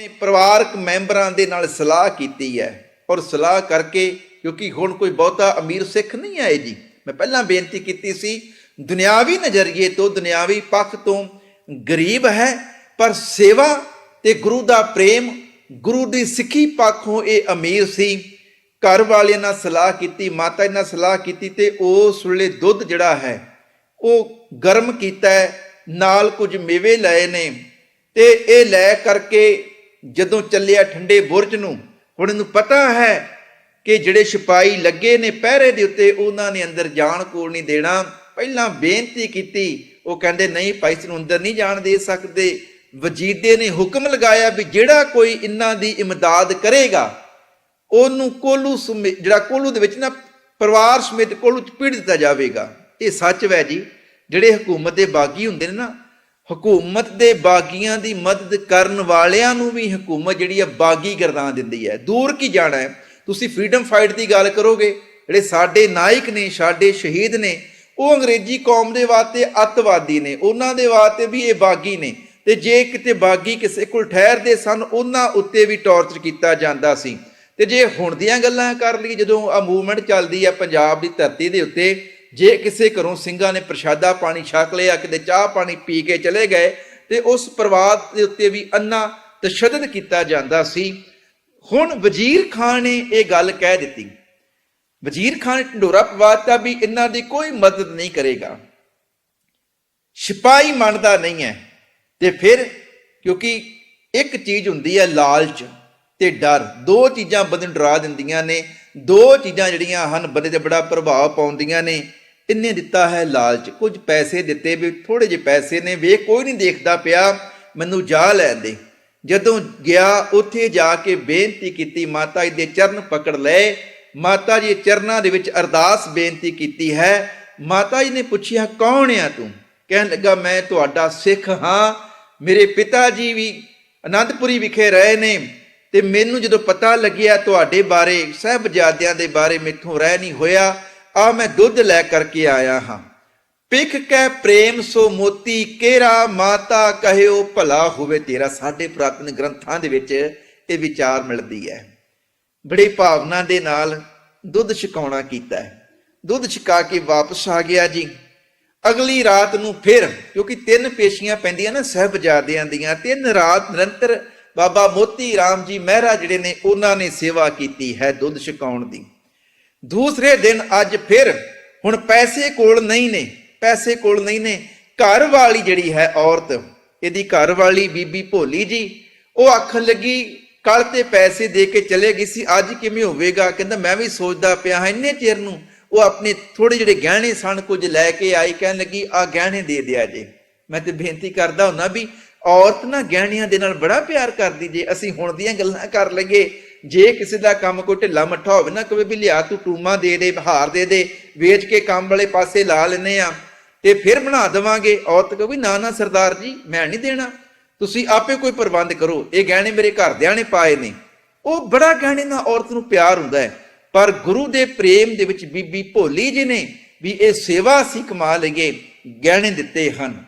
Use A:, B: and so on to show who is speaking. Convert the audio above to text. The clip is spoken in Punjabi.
A: ਨੇ ਪਰਿਵਾਰਕ ਮੈਂਬਰਾਂ ਦੇ ਨਾਲ ਸਲਾਹ ਕੀਤੀ ਹੈ। ਔਰ ਸਲਾਹ ਕਰਕੇ, ਕਿਉਂਕਿ ਹੁਣ ਕੋਈ ਬਹੁਤਾ ਅਮੀਰ ਸਿੱਖ ਨਹੀਂ ਆਏ ਜੀ। ਮੈਂ ਪਹਿਲਾਂ ਬੇਨਤੀ ਕੀਤੀ ਸੀ, ਦੁਨਿਆਵੀ ਨਜ਼ਰੀਏ ਤੋਂ, ਦੁਨਿਆਵੀ ਪੱਖ ਤੋਂ ਗਰੀਬ ਹੈ, ਪਰ ਸੇਵਾ ਤੇ ਗੁਰੂ ਦਾ ਪ੍ਰੇਮ, ਗੁਰੂ ਦੀ ਸਿੱਖੀ ਪੱਖੋਂ ਇਹ ਅਮੀਰ ਸੀ। ਘਰ ਵਾਲਿਆਂ ਨਾਲ ਸਲਾਹ ਕੀਤੀ, ਮਾਤਾ ਜੀ ਨਾਲ ਸਲਾਹ ਕੀਤੀ ਤੇ ਉਸ ਵੇਲੇ ਦੁੱਧ ਜਿਹੜਾ ਹੈ, ਉਹ ਗਰਮ ਕੀਤਾ ਹੈ, ਨਾਲ ਕੁਝ ਮੇਵੇ ਲਏ ਨੇ ਤੇ ਇਹ ਲੈ ਕਰਕੇ ਜਦੋਂ ਚੱਲਿਆ ਠੰਡੇ ਬੁਰਜ ਨੂੰ, ਹੁਣ ਇਹਨੂੰ ਪਤਾ ਹੈ ਕਿ ਜਿਹੜੇ ਸਿਪਾਈ ਲੱਗੇ ਨੇ ਪਹਿਰੇ ਦੇ ਉੱਤੇ, ਉਹਨਾਂ ਨੇ ਅੰਦਰ ਜਾਣ ਕੋਲ ਨਹੀਂ ਦੇਣਾ। ਪਹਿਲਾਂ ਬੇਨਤੀ ਕੀਤੀ, ਉਹ ਕਹਿੰਦੇ, ਨਹੀਂ ਭਾਈ, ਇਸ ਅੰਦਰ ਨਹੀਂ ਜਾਣ ਦੇ ਸਕਦੇ। ਵਜੀਦੇ ਨੇ ਹੁਕਮ ਲਗਾਇਆ ਵੀ ਜਿਹੜਾ ਕੋਈ ਇਹਨਾਂ ਦੀ ਇਮਦਾਦ ਕਰੇਗਾ, ਉਹਨੂੰ ਕੋਲੂ ਸਮੇ, ਜਿਹੜਾ ਕੋਲੂ ਦੇ ਵਿੱਚ ਨਾ, ਪਰਿਵਾਰ ਸਮੇਤ ਕੋਲੂ ਚ ਪੀੜ ਦਿੱਤਾ ਜਾਵੇਗਾ। ਇਹ ਸੱਚ ਵੈ ਜੀ। ਜਿਹੜੇ ਹਕੂਮਤ ਦੇ ਬਾਗੀ ਹੁੰਦੇ ਨੇ ਨਾ ਹਕੂਮਤ ਦੇ ਬਾਗੀਆਂ ਦੀ ਮਦਦ ਕਰਨ ਵਾਲਿਆਂ ਨੂੰ ਵੀ ਹਕੂਮਤ ਜਿਹੜੀ ਹੈ ਬਾਗੀ ਗਰਦਾਨ ਦਿੰਦੀ ਹੈ। ਦੂਰ ਕੀ ਜਾਣਾ ਹੈ? ਤੁਸੀਂ ਫਰੀडम ਫਾਈਟ ਦੀ ਗੱਲ ਕਰੋਗੇ, ਜਿਹੜੇ ਸਾਡੇ ਨਾਇਕ ਨੇ, ਸਾਡੇ ਸ਼ਹੀਦ ਨੇ, ਉਹ ਅੰਗਰੇਜ਼ੀ ਕੌਮ ਦੇ ਵਾਸਤੇ ਅੱਤਵਾਦੀ ਨੇ, ਉਹਨਾਂ ਦੇ ਵਾਸਤੇ ਵੀ ਇਹ ਬਾਗੀ ਨੇ। ਤੇ ਜੇ ਕਿਤੇ ਬਾਗੀ ਕਿਸੇ ਕੋਲ ਠਹਿਰਦੇ ਸਨ, ਉਹਨਾਂ ਉੱਤੇ ਵੀ ਟੌਰਚਰ ਕੀਤਾ ਜਾਂਦਾ ਸੀ। ਤੇ ਜੇ ਹੁਣ ਦੀਆਂ ਗੱਲਾਂ ਕਰ ਲਈ ਜਦੋਂ ਆ ਮੂਵਮੈਂਟ ਚੱਲਦੀ ਆ ਪੰਜਾਬ ਦੀ ਧਰਤੀ ਦੇ ਉੱਤੇ ਜੇ ਕਿਸੇ ਘਰੋਂ ਸਿੰਘਾਂ ਨੇ ਪ੍ਰਸ਼ਾਦਾ ਪਾਣੀ ਛਕ ਲਿਆ, ਕਿਤੇ ਚਾਹ ਪਾਣੀ ਪੀ ਕੇ ਚਲੇ ਗਏ, ਤੇ ਉਸ ਪਰਿਵਾਰ ਦੇ ਉੱਤੇ ਵੀ ਅੰਨਾ ਤਸ਼ੱਦਦ ਕੀਤਾ ਜਾਂਦਾ ਸੀ। ਹੁਣ ਵਜ਼ੀਰ ਖਾਨ ਨੇ ਇਹ ਗੱਲ ਕਹਿ ਦਿੱਤੀ। ਵਜ਼ੀਰ ਖਾਨ ਢੰਡੋਰਾ ਪਵਾਤਾ ਵੀ ਇਹਨਾਂ ਦੀ ਕੋਈ ਮਦਦ ਨਹੀਂ ਕਰੇਗਾ। ਸਿਪਾਹੀ ਮੰਨਦਾ ਨਹੀਂ ਹੈ, ਤੇ ਫਿਰ ਕਿਉਂਕਿ ਇੱਕ ਚੀਜ਼ ਹੁੰਦੀ ਹੈ ਲਾਲਚ ਤੇ ਡਰ, ਦੋ ਚੀਜ਼ਾਂ ਬੰਦੇ ਨੂੰ ਡਰਾ ਦਿੰਦੀਆਂ ਨੇ ਦੋ ਚੀਜ਼ਾਂ ਜਿਹੜੀਆਂ ਹਨ, ਬੰਦੇ ਤੇ ਬੜਾ ਪ੍ਰਭਾਵ ਪਾਉਂਦੀਆਂ ਨੇ। ਇਹਨੇ ਦਿੱਤਾ ਹੈ ਲਾਲਚ? ਕੁਝ ਪੈਸੇ ਦਿੱਤੇ ਵੀ ਥੋੜੇ ਜਿਹੇ ਪੈਸੇ ਨੇ। ਵੇ ਕੋਈ ਨਹੀਂ ਦੇਖਦਾ ਪਿਆ। ਮੈਨੂੰ ਜਾ ਲੈਣ ਦੇ। ਜਦੋਂ ਗਿਆ, ਉੱਥੇ ਜਾ ਕੇ ਬੇਨਤੀ ਕੀਤੀ, ਮਾਤਾ ਜੀ ਦੇ ਚਰਨ ਪਕੜ ਲਏ। ਮਾਤਾ ਜੀ ਚਰਨਾਂ ਦੇ ਵਿੱਚ ਅਰਦਾਸ ਬੇਨਤੀ ਕੀਤੀ ਹੈ। ਮਾਤਾ ਜੀ ਨੇ ਪੁੱਛਿਆ, ਕੌਣ ਆ ਤੂੰ? ਕਹਿਣ ਲੱਗਾ, ਮੈਂ ਤੁਹਾਡਾ ਸਿੱਖ ਹਾਂ। ਮੇਰੇ ਪਿਤਾ ਜੀ ਵੀ ਅਨੰਦਪੁਰੀ ਵਿਖੇ ਰਹੇ ਨੇ। ਤੇ ਮੈਨੂੰ ਜਦੋਂ ਪਤਾ ਲੱਗਿਆ ਤੁਹਾਡੇ ਬਾਰੇ, ਸਹਿਬਜ਼ਾਦਿਆਂ ਦੇ ਬਾਰੇ ਮੈਥੋਂ ਰਹਿ ਨਹੀਂ ਹੋਇਆ, ਆ ਮੈਂ ਦੁੱਧ ਲੈ ਕਰਕੇ ਆਇਆ ਹਾਂ। ਪਿਖ ਕੈ ਪ੍ਰੇਮ ਸੋ ਮੋਤੀ ਕੇਰਾ ਮਾਤਾ ਕਹਿਓ ਭਲਾ ਹੋਵੇ ਤੇਰਾ? ਸਾਡੇ ਪ੍ਰਾਤਨ ਗ੍ਰੰਥਾਂ ਦੇ ਵਿੱਚ ਇਹ ਵਿਚਾਰ ਮਿਲਦੀ ਹੈ। ਬੜੀ ਭਾਵਨਾ ਦੇ ਨਾਲ ਦੁੱਧ ਛਕਾਉਣਾ ਕੀਤਾ ਹੈ। ਦੁੱਧ ਛਕਾ ਕੇ ਵਾਪਸ ਆ ਗਿਆ ਜੀ। ਅਗਲੀ ਰਾਤ ਨੂੰ ਫਿਰ, ਕਿਉਂਕਿ ਤਿੰਨ ਪੇਸ਼ੀਆਂ ਪੈਂਦੀਆਂ ਨਾ ਸਹਿਬਜ਼ਾਦਿਆਂ ਦੀਆਂ, ਤਿੰਨ ਰਾਤ ਨਿਰੰਤਰ ਬਾਬਾ ਮੋਤੀ ਰਾਮ ਜੀ ਮਹਿਰਾ ਜਿਹੜੇ ਨੇ, ਉਹਨਾਂ ਨੇ ਸੇਵਾ ਕੀਤੀ ਹੈ ਦੁੱਧ ਛਕਾਉਣ ਦੀ। ਦੂਸਰੇ ਦਿਨ ਅੱਜ ਫਿਰ ਹੁਣ ਪੈਸੇ ਕੋਲ ਨਹੀਂ ਨੇ, ਪੈਸੇ ਕੋਲ ਨਹੀਂ ਨੇ, ਘਰ ਵਾਲੀ ਜਿਹੜੀ ਹੈ ਔਰਤ, ਇਹਦੀ ਘਰ ਵਾਲੀ ਬੀਬੀ ਭੋਲੀ ਜੀ, ਉਹ ਆਖਣ ਲੱਗੀ ਕੱਲ ਤੇ ਪੈਸੇ ਦੇ ਕੇ ਚਲੇ ਗਈ ਸੀ, ਅੱਜ ਕਿਵੇਂ ਹੋਵੇਗਾ? ਕਹਿੰਦਾ, ਮੈਂ ਵੀ ਸੋਚਦਾ ਪਿਆ ਹਾਂ, ਇੰਨੇ ਚਿਰ ਨੂੰ ਉਹ ਆਪਣੇ ਥੋੜੇ ਜਿਹੜੇ ਗਹਿਣੇ ਸਨ ਕੁਝ ਲੈ ਕੇ ਆਈ, ਕਹਿਣ ਲੱਗੀ ਆ ਗਹਿਣੇ ਦੇ ਦਿਆ ਜੇ। ਮੈਂ ਤੇ ਬੇਨਤੀ ਕਰਦਾ ਹੁੰਨਾ ਵੀ ਔਰਤ ਨਾ ਗਹਿਣਿਆਂ ਦੇ ਨਾਲ ਬੜਾ ਪਿਆਰ ਕਰਦੀ, ਜੇ ਅਸੀਂ ਹੁਣ ਦੀਆਂ ਗੱਲਾਂ ਕਰ ਲਈਏ, ਜੇ ਕਿਸੇ ਦਾ ਕੰਮ ਕੋਈ ਢਿੱਲਾ ਮੱਠਾ ਹੋਵੇ ਨਾ, ਕਵੇ ਵੀ ਲਿਆ ਤੂੰ ਟੂਮਾ ਦੇ ਦੇ, ਹਾਰ ਦੇ ਦੇ, ਵੇਚ ਕੇ ਕੰਮ ਵਾਲੇ ਪਾਸੇ ਲਾ ਲੈਨੇ ਆ ਤੇ ਫਿਰ ਬਣਾ ਦੇਵਾਂਗੇ। ਔਰਤ ਕਹੇ ਵੀ ਨਾ ਨਾ ਸਰਦਾਰ ਜੀ, ਮੈਂ ਨਹੀਂ ਦੇਣਾ। ਤੁਸੀਂ ਆਪੇ ਕੋਈ ਪ੍ਰਬੰਧ ਕਰੋ। ਇਹ ਗਹਿਣੇ ਮੇਰੇ ਘਰਦਿਆਂ ਨੇ ਪਾਏ ਨੇ। ਉਹ ਬੜਾ ਗਹਿਣੇ ਨਾਲ ਔਰਤ ਨੂੰ ਪਿਆਰ ਹੁੰਦਾ ਹੈ। ਪਰ ਗੁਰੂ ਦੇ ਪ੍ਰੇਮ ਦੇ ਵਿੱਚ ਬੀਬੀ ਭੋਲੀ ਜੀ ਨੇ ਵੀ ਇਹ ਸੇਵਾ ਅਸੀਂ ਕਮਾ ਲਈਏ, ਗਹਿਣੇ ਦਿੱਤੇ ਹਨ।